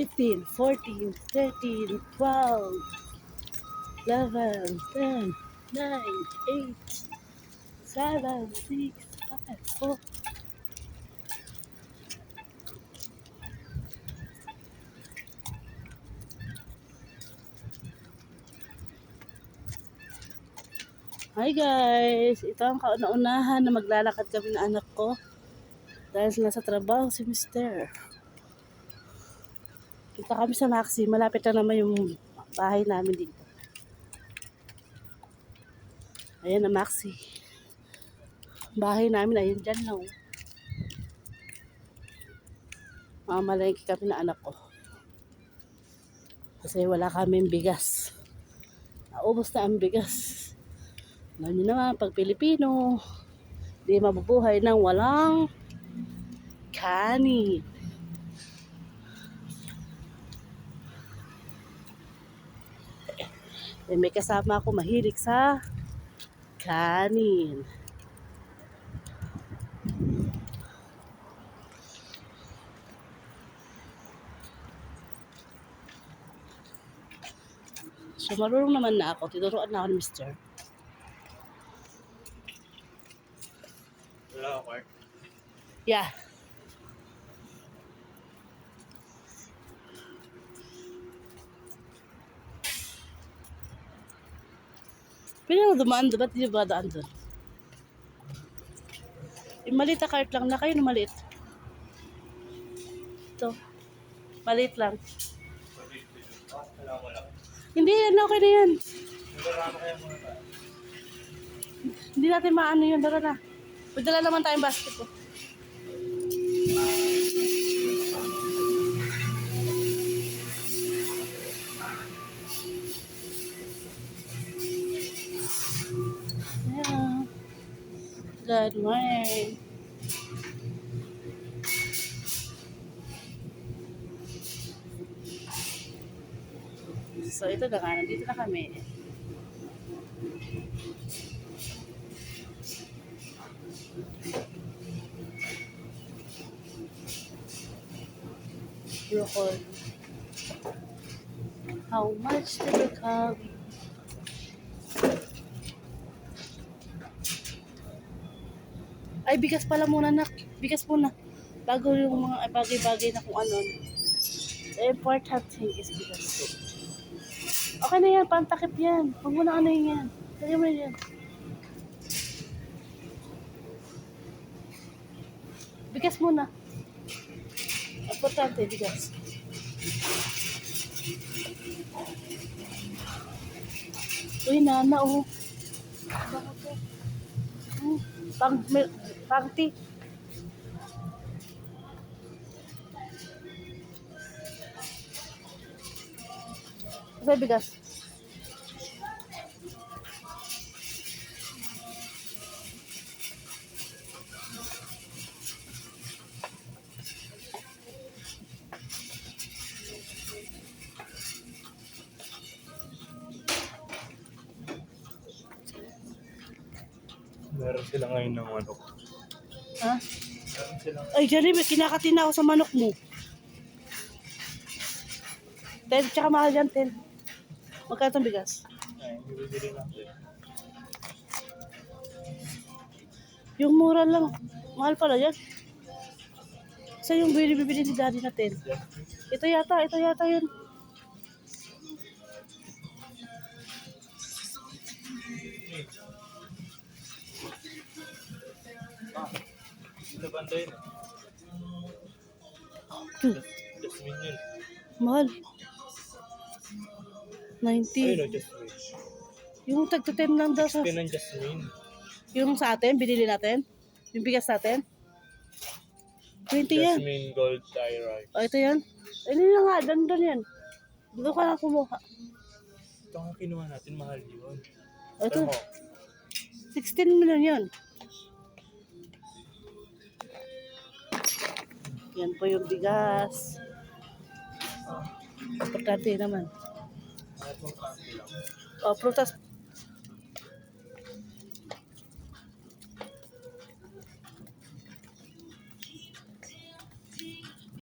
Fifteen, fourteen, thirteen, twelve, eleven, ten, nine, eight, seven, six, five, four. Hi guys! Ito ang kauna-unahan na maglalakad kami ng anak ko. Dahil nasa trabaho si Mister. Kita kami sa Maxi. Malapit na naman yung bahay namin dito. Ayan na Maxi. Bahay namin, ayun dyan lang. oh. Mamalengke kami na anak ko. Kasi wala kaming bigas. Naubos na ang bigas. Alam naman, pag Pilipino, di mabubuhay ng walang kanin. Eh, may kasama ako mahilig sa kanin. So, marunong naman na ako. Tinuruan na ako ni Mr. Wala ako. Yeah. Pwede na dumaan doon. Ba't di ba daan doon? Yung maliit na cart lang na kayo na maliit. Ito. Maliit lang. Hindi yan. Okay na yan. Hindi natin maano yun. Dara na. Padala naman tayong basket ko. Good morning. So ito na nga, nandito na kami. Broccoli. How much the broccoli? Ay, bigas pala muna nak. Bigas muna. Bago yung mga bagay-bagay na kung ano. The important thing is bigas. Okay na yan, pantakip yan. Huwag mo na ano yan. Lagyan mo yan. Bigas muna. Importante, bigas. Uy, nana, oh. Bakit? Hmm, Pang, tea. Kasi bigas. Meron sila ngayon ng manok. Ha? Ay, Jollibee, kinakatin na ako sa manok mo. Ten, tsaka mahal yan, ten. Magkano itong bigas? Yung mura lang. Mahal pala yan. Sa yung bili bibili ni daddy na ten. Ito yata, ito yata yun. Ah, ito banda yun. Hmm, Jasmine yun. mahal. Ayun 90. o, Jasmine. Yung tagto 10 lang daw sa... XP ng Jasmine. Yung sa atin, binili natin. Yung bigas natin. 20 yan. Jasmine Gold Thyroid. O, ito yan. Ano na nga, dandan yan. Doon ka lang kumuha. Ito nga kinuha natin, mahal yun. O, ito, Pero, 16 million yun. Yan po yung bigas. Importante naman. O, prutas